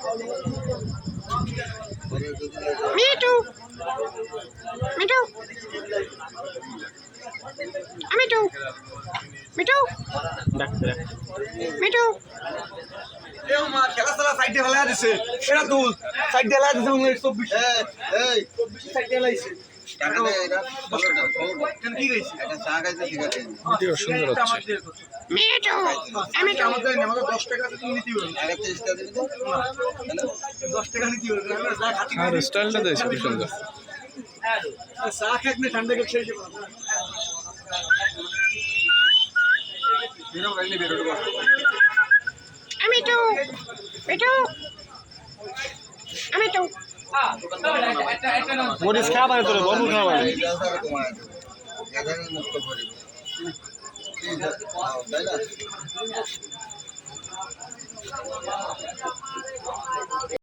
Me too. Me too. Me too. Me too. Me too. সাইডে ফেলা দিছে। এটা তুল সাইডে ফেলা দিছে উনি চব্বিশ। এই চব্বিশ সাইডে ফেলাইছে টাকা দে আগে চেষ্টা দিবি তো হ্যালো দশ টাকা নিতে হবে আমরা যা খাচ্ছি আর স্টাইলটা দিয়েছে খুব সুন্দর চা খাক না ঠান্ডা কেক শেষ বেরো গাইলে বেরো মিঠু। মিঠু মিঠু। মরিচ খাবার তোরে ববু খাবার এই দাদা মুক্ত করিব তাই না